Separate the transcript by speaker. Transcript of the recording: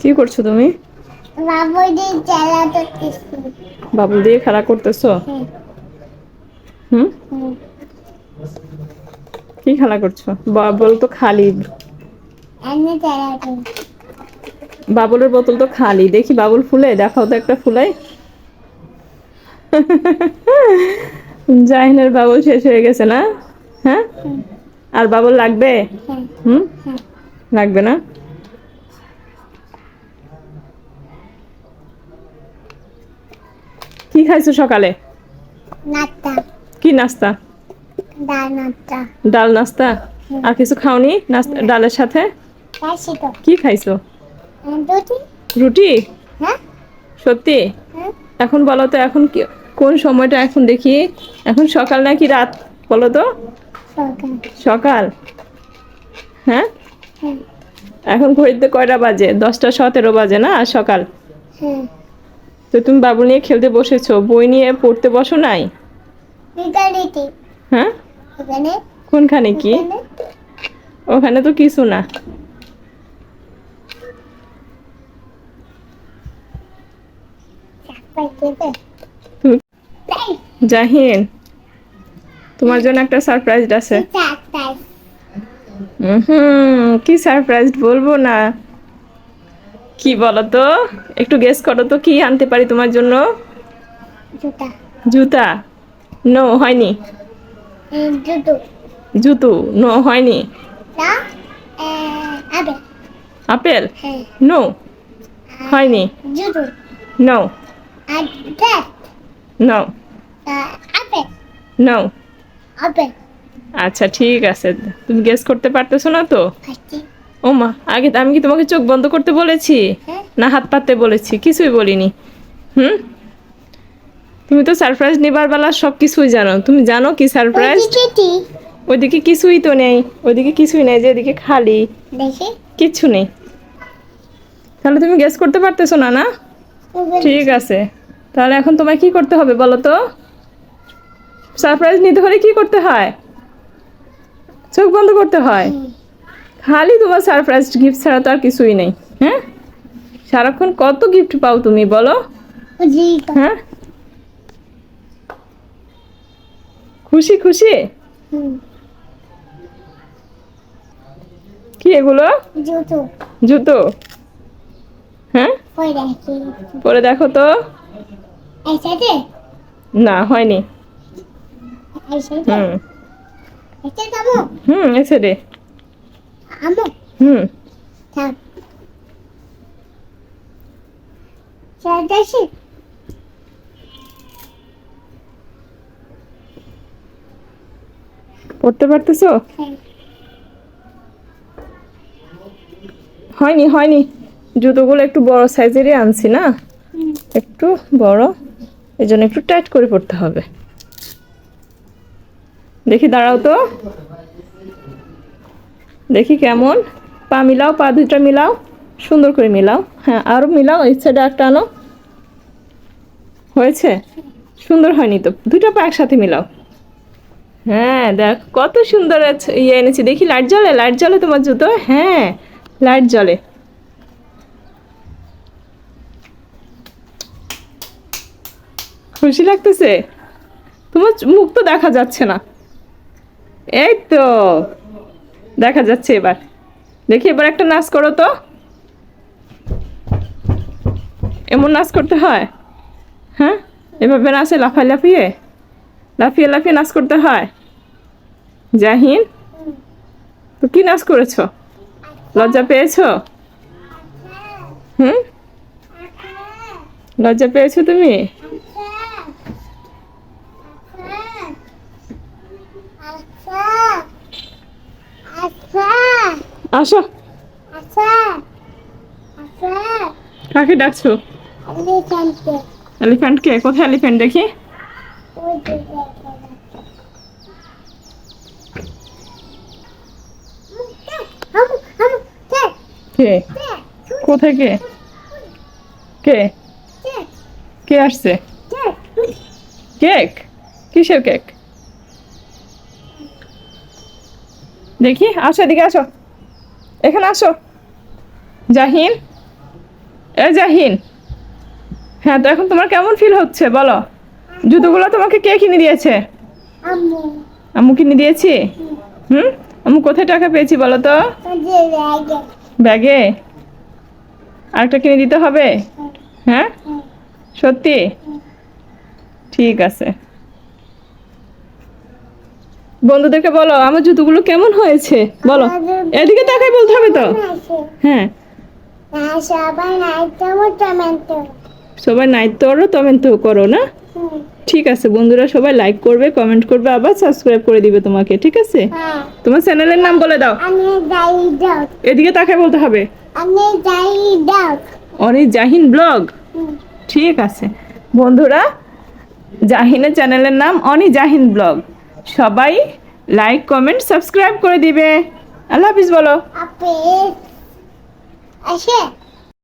Speaker 1: কি করছ তুমি? বাবু দিয়ে খেলা করতেছো?
Speaker 2: হুম।
Speaker 1: কি খেলা করছ? বাবুল তো খালি। বাবুলের বোতল তো খালি। দেখি বাবুল ফুলে? দেখাও তো একটা ফুলাই জাহিনের বাবুল শেষ হয়ে গেছে না? হ্যাঁ? আর বাবুল লাগবে? হুম। লাগবে না? কি খাইছো সকালে?
Speaker 2: নাস্তা।
Speaker 1: কি নাস্তা?
Speaker 2: ডাল নাস্তা।
Speaker 1: ডাল নাস্তা? আর কিছু খাওনি নাস্তা ডালের সাথে? কি খাইছো? রুটি।
Speaker 2: হ্যাঁ।
Speaker 1: সত্যি?
Speaker 2: হ্যাঁ।
Speaker 1: এখন বলো তো এখন কোন সময়টা এখন দেখি? এখন সকাল নাকি রাত? বলো তো। সকাল। হ্যাঁ?
Speaker 2: হ্যাঁ।
Speaker 1: এখন ঘড়িতে কয়টা বাজে? দশটা সতেরো বাজে না আর সকাল?
Speaker 2: হ্যাঁ।
Speaker 1: তো তুমি বাবু নিয়ে খেলতে বসেছো বই নিয়ে পড়তে বসো নাই? হ্যাঁ? কোনখানে কি? ওখানে তো কিছু না। জাহিন। তোমার জন্য একটা সারপ্রাইজ আছে। হুম কি সারপ্রাইজ বলব না। কি বলো তো একটু গেস করো তো কি আনতে পারি তোমার জন্য?
Speaker 2: জুতা।
Speaker 1: জুতা? নো হয়নি।
Speaker 2: এই জুতো।
Speaker 1: জুতো? নো হয়নি আপেল।
Speaker 2: হ্যাঁ।
Speaker 1: নো হয়নি। নো নো
Speaker 2: আবে
Speaker 1: নো
Speaker 2: আবে
Speaker 1: আচ্ছা ঠিক আছে। তুমি গেস করতে পারতেছো না তো? ও মা আগে আমি কি তোমাকে চোখ বন্ধ করতে বলেছি?
Speaker 2: হ্যাঁ।
Speaker 1: না হাত পাততে বলেছি কিছুই বলিনি। হুম? তুমি তো সারপ্রাইজ নেবার বেলা সব কিছুই জানো। তুমি জানো কি সারপ্রাইজ
Speaker 2: ওইদিকে
Speaker 1: কিছুই তো নেই। ওইদিকে কিছুই নেই যে এদিকে খালি। কিচ্ছু নেই। তাহলে তুমি গেস করতে পারতেছো না না? ঠিক আছে। তাহলে এখন তোমায় কি করতে হবে বলো তো? সারপ্রাইজ নিতে হলে কি করতে হয়? চোখ বন্ধ করতে হয়। খালি তোমার সারপ্রাইজ গিফট ছাড়া তো আর কিছুই নেই হ্যাঁ? সারাক্ষণ কত গিফট পাও তুমি বলো? হ্যাঁ? খুশি খুশি? কি এগুলো?
Speaker 2: জুতো।
Speaker 1: জুতো। হ্যাঁ?
Speaker 2: পরে দেখো।
Speaker 1: তো। না হয়নি। হুম। এসে হুম।
Speaker 2: আসি
Speaker 1: পড়তে পারতেছো?
Speaker 2: হ্যাঁ
Speaker 1: হয়নি হয়নি। জুতোগুলো একটু বড় সাইজেরই আনছি না? একটু বড়। এই জন্য একটু টাইট করে পড়তে হবে। দেখি, দাঁড়াও তো। দেখি কেমন। পা মিলাও, পা দুইটা মিলাও, সুন্দর করে মিলাও। হ্যাঁ আরও মিলাও, এই সাইডে একটা আনো। হয়েছে? সুন্দর হয়নি তো। দুইটা পা একসাথে মিলাও। হ্যাঁ দেখ, কত সুন্দর ইয়ে এনেছি। দেখি, লাইট জ্বলে লাইট জ্বলে তোমার জুতো? হ্যাঁ লাইট জ্বলে। খুশি লাগতেছে? তোমার মুখ তো দেখা যাচ্ছে না। এই তো, দেখা যাচ্ছে এবার। দেখি এবার একটা নাচ করো তো। এমন নাচ করতে হয়? হ্যাঁ? এভাবে নাচে লাফায় লাফিয়ে? লাফিয়ে লাফিয়ে নাচ করতে হয়? জাহিন, তো কি নাচ করেছ? লজ্জা পেয়েছ? হুম? লজ্জা পেয়েছ তুমি
Speaker 2: আচ্ছা আচ্ছা
Speaker 1: আসো।
Speaker 2: আচ্ছা। আচ্ছা।
Speaker 1: কাকে ডাকছো? এলিফ্যান্টকে। কোথায় এলিফ্যান্ট দেখি?
Speaker 2: কে?
Speaker 1: কোথায় কে কে?
Speaker 2: কে?
Speaker 1: কে আসছে? কেক? কিসের কেক? দেখি আসো এদিকে আসো। এখানে আসো। জাহিন? এ জাহিন। হ্যাঁ তো এখন তোমার কেমন ফিল হচ্ছে? বলো। জুতোগুলো তোমাকে কে কিনে দিয়েছে?
Speaker 2: আম্মু।
Speaker 1: কিনে দিয়েছি? হুম। আম্মু কোথায় টাকা পেয়েছি বলো তো?
Speaker 2: ব্যাগে।
Speaker 1: ব্যাগে? আরেকটা কিনে দিতে হবে? হ্যাঁ? সত্যি? ঠিক আছে। বন্ধুদেরকে বলো আমার জুতোগুলো কেমন হয়েছে? বলো। এদিকে তাকাই বলতে হবে তো? হ্যাঁ।
Speaker 2: সবাই
Speaker 1: নাইট করো টমেটো করো না? ঠিক আছে বন্ধুরা সবাই লাইক করবে কমেন্ট করবে আবার সাবস্ক্রাইব করে দিবে তোমাকে ঠিক আছে?
Speaker 2: হ্যাঁ।
Speaker 1: তোমার চ্যানেলের নাম বলে দাও।
Speaker 2: আমি যাই দাও
Speaker 1: এদিকে তাকাই বলতে হবে।
Speaker 2: আমি যাই দাও
Speaker 1: অনেক জাহিন ব্লগ? ঠিক আছে। বন্ধুরা জাহিনের চ্যানেলের নাম অনি জাহিন ব্লগ। সবাই লাইক কমেন্ট সাবস্ক্রাইব করে দিবে। আল্লাহ হাফিজ বলো।
Speaker 2: হাফিজ।